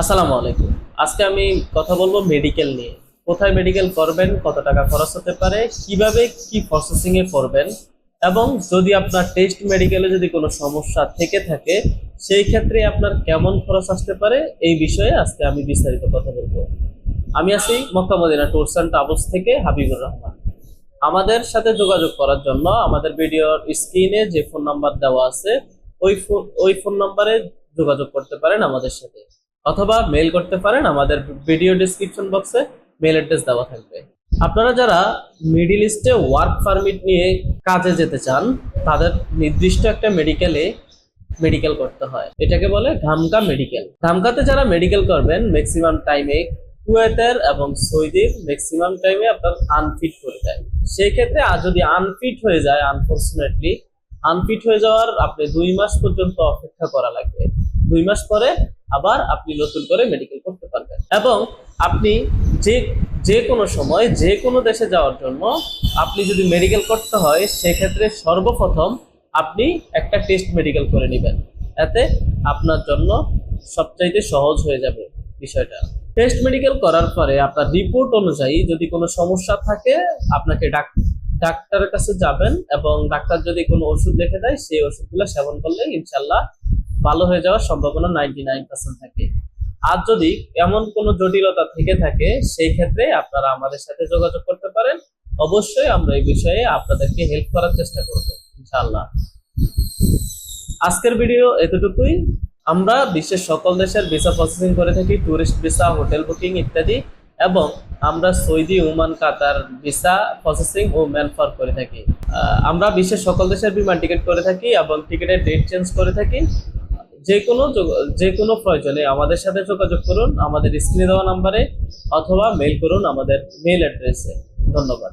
আসসালামু আলাইকুম। আজকে আমি কথা বলব মেডিকেল নিয়ে। কোথায় মেডিকেল করবেন, কত টাকা খরচ হতে পারে, কীভাবে কি প্রসেসিং এ করবেন, এবং যদি আপনার টেস্ট মেডিকেলে যদি কোনো সমস্যা থেকে থাকে, সেই ক্ষেত্রে আপনার কেমন খরচ আসতে পারে, এই বিষয়ে আজকে আমি বিস্তারিত কথা বলব। আমি আছি Mecca Medina tours and travels থেকে হাবিবুর রহমান। আমাদের সাথে যোগাযোগ করার জন্য আমাদের ভিডিওর স্ক্রিনে যে ফোন নাম্বার দেওয়া আছে, ওই ফোন ওই ফোন নাম্বারে যোগাযোগ করতে পারেন আমাদের সাথে। অথবা মেল করতে পারেন, আমাদের ভিডিও ডিসক্রিপশন বক্সে মেল অ্যাড্রেস দেওয়া থাকবে। আপনারা যারা মিডিল ইস্টে ওয়ার্ক পারমিট নিয়ে কাজে যেতে চান, তাদের নির্দিষ্ট একটা মেডিকেলে মেডিকেল করতে হয়। এটাকে বলে ঘামকা মেডিকেল ঘামকাতে যারা মেডিকেল করবেন ম্যাক্সিমাম টাইমে কুয়েতের এবং সৌদির ম্যাক্সিমাম টাইমে আপনার আনফিট করে দেয়। সেই ক্ষেত্রে আর যদি আনফিট হয়ে যায় আনফর্চুনেটলি আনফিট হয়ে যাওয়ার আপনি দুই মাস পর্যন্ত অপেক্ষা করা লাগবে। দুই মাস পরে আবার আপনি নতুন করে মেডিকেল করতে পারবেন। এবং আপনি যে যে কোনো সময়, যে কোনো দেশে যাওয়ার জন্য আপনি যদি মেডিকেল করতে হয়, সেক্ষেত্রে সর্বপ্রথম আপনি একটা টেস্ট মেডিকেল করে নেবেন। এতে আপনার জন্য সবচাইতে সহজ হয়ে যাবে বিষয়টা। টেস্ট মেডিকেল করার পরে আপনার রিপোর্ট অনুযায়ী যদি কোনো সমস্যা থাকে, আপনাকে ডাক, ডাক্তারের কাছে যাবেন এবং ডাক্তার যদি কোনো ওষুধ লিখে দেয়, সেই ওষুধগুলো সেবন করলে ইনশাল্লাহ ভালো হয়ে যাওয়ার সম্ভাবনা নাইনটি নাইন পার্সেন্ট থাকে। আর যদি এমন কোনো জটিলতা থেকে থাকে, সেই ক্ষেত্রে আপনারা আমাদের সাথে যোগাযোগ করতে পারেন। অবশ্যই আমরা এই বিষয়ে আপনাদেরকে হেল্প করার চেষ্টা করব, ইনশাআল্লাহ। আজকের ভিডিও এতটুকুই। আমরা বিশ্বের সকল দেশের ভিসা প্রসেসিং করে থাকি ট্যুরিস্ট ভিসা হোটেল বুকিং ইত্যাদি, এবং আমরা Saudi, Oman, Qatar visa processing ও ম্যানফার করে থাকি। আমরা বিশ্বের সকল দেশের বিমান টিকিট করে থাকি এবং টিকিটের ডেট চেঞ্জ করে থাকি। যে কোনো যে কোনো প্রয়োজনে আমাদের সাথে যোগাযোগ করুন, আমাদের স্ক্রিনে দেওয়া নাম্বারে, অথবা মেল করুন আমাদের মেল অ্যাড্রেসে ধন্যবাদ।